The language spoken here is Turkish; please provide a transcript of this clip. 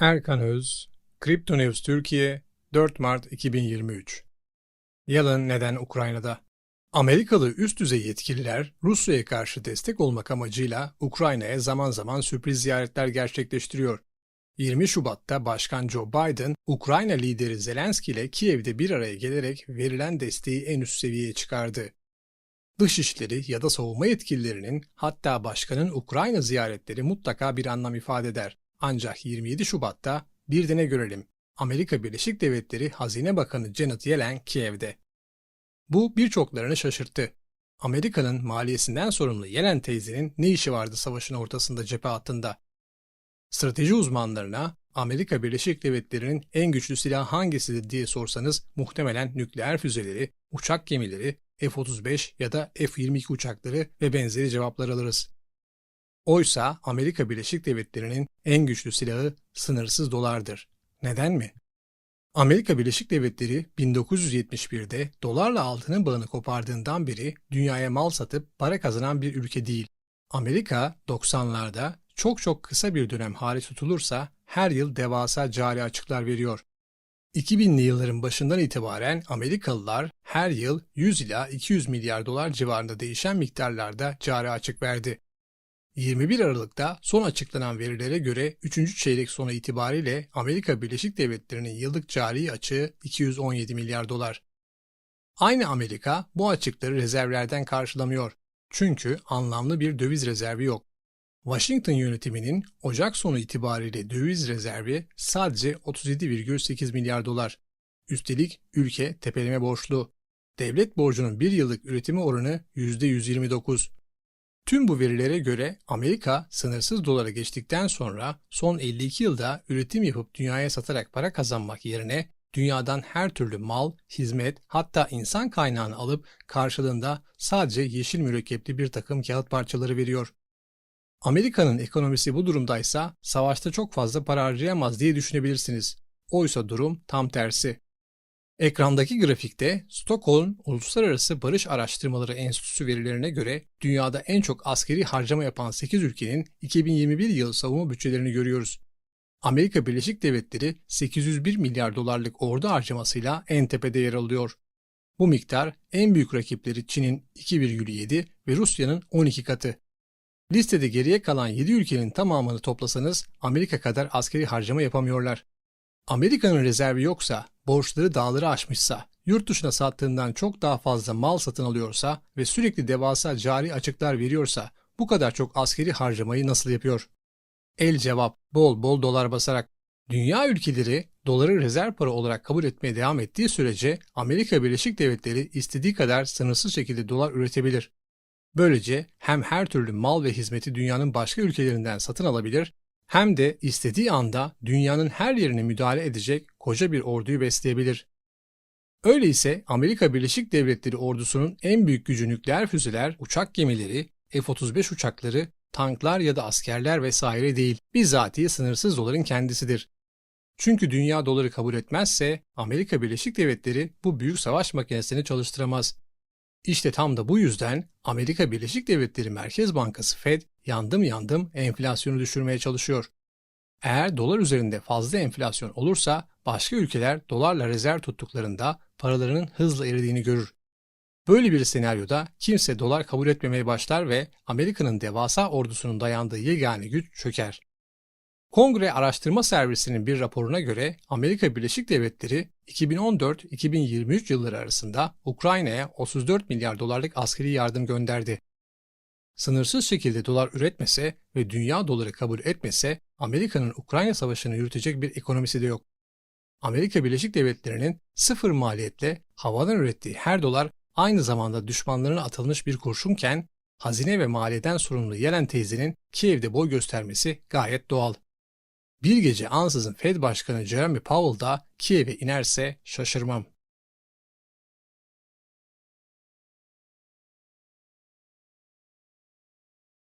Erkan Öz, Kripto News Türkiye, 4 Mart 2023 Yalın neden Ukrayna'da? Amerikalı üst düzey yetkililer Rusya'ya karşı destek olmak amacıyla Ukrayna'ya zaman zaman sürpriz ziyaretler gerçekleştiriyor. 20 Şubat'ta Başkan Joe Biden, Ukrayna lideri Zelenski ile Kiev'de bir araya gelerek verilen desteği en üst seviyeye çıkardı. Dışişleri ya da savunma yetkililerinin hatta başkanın Ukrayna ziyaretleri mutlaka bir anlam ifade eder. Ancak 27 Şubat'ta bir de ne görelim? Amerika Birleşik Devletleri Hazine Bakanı Janet Yellen Kiev'de. Bu birçoklarını şaşırttı. Amerika'nın maliyesinden sorumlu Yellen teyzenin ne işi vardı savaşın ortasında cephe hattında? Strateji uzmanlarına Amerika Birleşik Devletleri'nin en güçlü silahı hangisidir diye sorsanız muhtemelen nükleer füzeleri, uçak gemileri, F-35 ya da F-22 uçakları ve benzeri cevaplar alırız. Oysa Amerika Birleşik Devletleri'nin en güçlü silahı sınırsız dolardır. Neden mi? Amerika Birleşik Devletleri 1971'de dolarla altının bağını kopardığından beri dünyaya mal satıp para kazanan bir ülke değil. Amerika 90'larda çok çok kısa bir dönem hariç tutulursa her yıl devasa cari açıklar veriyor. 2000'li yılların başından itibaren Amerikalılar her yıl 100 ila 200 milyar dolar civarında değişen miktarlarda cari açık verdi. 21 Aralık'ta son açıklanan verilere göre 3. çeyrek sonu itibariyle Amerika Birleşik Devletleri'nin yıllık cari açığı 217 milyar dolar. Aynı Amerika bu açıkları rezervlerden karşılamıyor. Çünkü anlamlı bir döviz rezervi yok. Washington yönetiminin Ocak sonu itibariyle döviz rezervi sadece 37,8 milyar dolar. Üstelik ülke tepeleme borçlu. Devlet borcunun bir yıllık üretimi oranı %129. Tüm bu verilere göre Amerika sınırsız dolara geçtikten sonra son 52 yılda üretim yapıp dünyaya satarak para kazanmak yerine dünyadan her türlü mal, hizmet hatta insan kaynağını alıp karşılığında sadece yeşil mürekkepli bir takım kağıt parçaları veriyor. Amerika'nın ekonomisi bu durumdaysa savaşta çok fazla para harcayamaz diye düşünebilirsiniz. Oysa durum tam tersi. Ekrandaki grafikte Stockholm Uluslararası Barış Araştırmaları Enstitüsü verilerine göre dünyada en çok askeri harcama yapan 8 ülkenin 2021 yılı savunma bütçelerini görüyoruz. Amerika Birleşik Devletleri 801 milyar dolarlık ordu harcamasıyla en tepede yer alıyor. Bu miktar en büyük rakipleri Çin'in 2,7 ve Rusya'nın 12 katı. Listede geriye kalan 7 ülkenin tamamını toplasanız Amerika kadar askeri harcama yapamıyorlar. Amerika'nın rezervi yoksa, borçları dağları aşmışsa, yurt dışına sattığından çok daha fazla mal satın alıyorsa ve sürekli devasa cari açıklar veriyorsa bu kadar çok askeri harcamayı nasıl yapıyor? El cevap bol bol dolar basarak. Dünya ülkeleri doları rezerv para olarak kabul etmeye devam ettiği sürece Amerika Birleşik Devletleri istediği kadar sınırsız şekilde dolar üretebilir. Böylece hem her türlü mal ve hizmeti dünyanın başka ülkelerinden satın alabilir hem de istediği anda dünyanın her yerine müdahale edecek koca bir orduyu besleyebilir. Öyleyse Amerika Birleşik Devletleri ordusunun en büyük gücü nükleer füzeler, uçak gemileri, F-35 uçakları, tanklar ya da askerler vesaire değil, bizatihi sınırsız doların kendisidir. Çünkü dünya doları kabul etmezse Amerika Birleşik Devletleri bu büyük savaş makinesini çalıştıramaz. İşte tam da bu yüzden Amerika Birleşik Devletleri Merkez Bankası Fed yandım yandım enflasyonu düşürmeye çalışıyor. Eğer dolar üzerinde fazla enflasyon olursa başka ülkeler dolarla rezerv tuttuklarında paralarının hızla eridiğini görür. Böyle bir senaryoda kimse dolar kabul etmemeye başlar ve Amerika'nın devasa ordusunun dayandığı yegane güç çöker. Kongre Araştırma Servisi'nin bir raporuna göre Amerika Birleşik Devletleri 2014-2023 yılları arasında Ukrayna'ya 34 milyar dolarlık askeri yardım gönderdi. Sınırsız şekilde dolar üretmese ve dünya doları kabul etmese Amerika'nın Ukrayna savaşını yürütecek bir ekonomisi de yok. Amerika Birleşik Devletleri'nin sıfır maliyetle havadan ürettiği her dolar aynı zamanda düşmanlarına atılmış bir kurşunken hazine ve maliyeden sorumlu Yellen teyzenin Kiev'de boy göstermesi gayet doğal. Bir gece ansızın Fed Başkanı Jeremy Powell da Kiev'e inerse şaşırmam.